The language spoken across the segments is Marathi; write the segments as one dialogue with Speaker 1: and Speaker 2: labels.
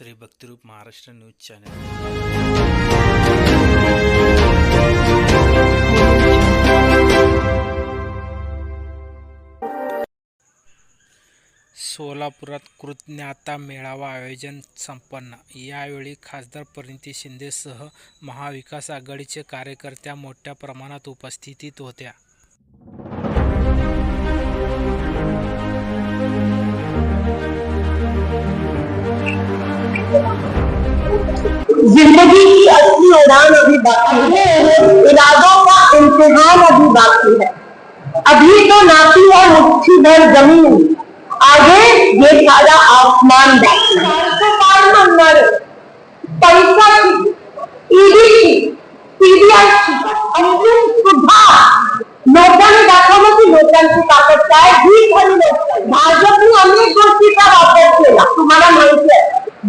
Speaker 1: Shri Bhaktirup Maharashtra news channel. सोलापुरात कृतज्ञता मेळावा आयोजन संपन्न. यावेळी खासदार परिणिती शिंदेसह महाविकास आघाडीचे कार्यकर्त्या मोठ्या प्रमाणात उपस्थितीत होत्या.
Speaker 2: ज़िंदगी की असली उड़ान अभी बाकी है। इरादों का इम्तिहान अभी बाकी है। अभी तो नाती है मुट्ठी भर ज़मीन, आगे ये सारा आसमान बाकी है। तो काय म्हणणार पैशाची ईडीची सीबीआयची अंतिम सुद्धा लोकांनी दाखवलं की लोकांची ताकद काय ही।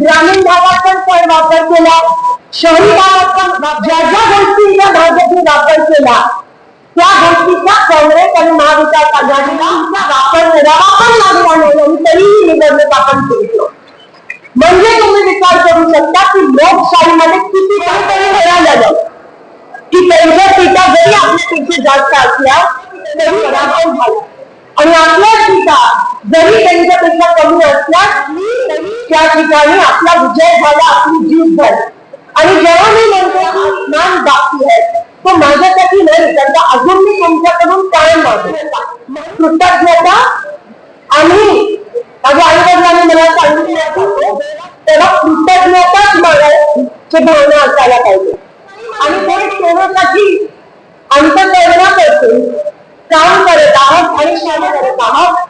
Speaker 2: ग्रामीण भागात पण वापर केला. शहरी ज्या ज्या गोष्टींचा भाजपने वापर केला, त्या गोष्टीचा काँग्रेस आणि महाविकास आघाडीला वापर करावा पण तरीही निवडणूक आपण म्हणजे तुम्ही विचार करू शकता की लोकशाहीमध्ये किती काहीतरी मिळालं की त्यांच्या जरी जास्त असल्या, तरी पराभव झाला. आणि आपल्या जरी त्यांच्यापेक्षा कमी असल्या तरी त्या ठिकाणी आपला विजय झाला आपली जीत झाली. आणि जेव्हा मी म्हणतो की मान बाकी आहे तो माझ्यासाठी नाही त्यांचा अजून मी तुमच्याकडून काय मागतो कृतज्ञता आणि माझ्या आई वडिलांनी मला सांगितलं तेव्हा कृतज्ञताच मागायची भावना असायला पाहिजे. आणि ते आमचं प्रेरणा करतो काम करत आहोत आणि क्षमा करत आहोत.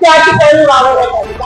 Speaker 2: त्या ठिकाणी वावरत आहे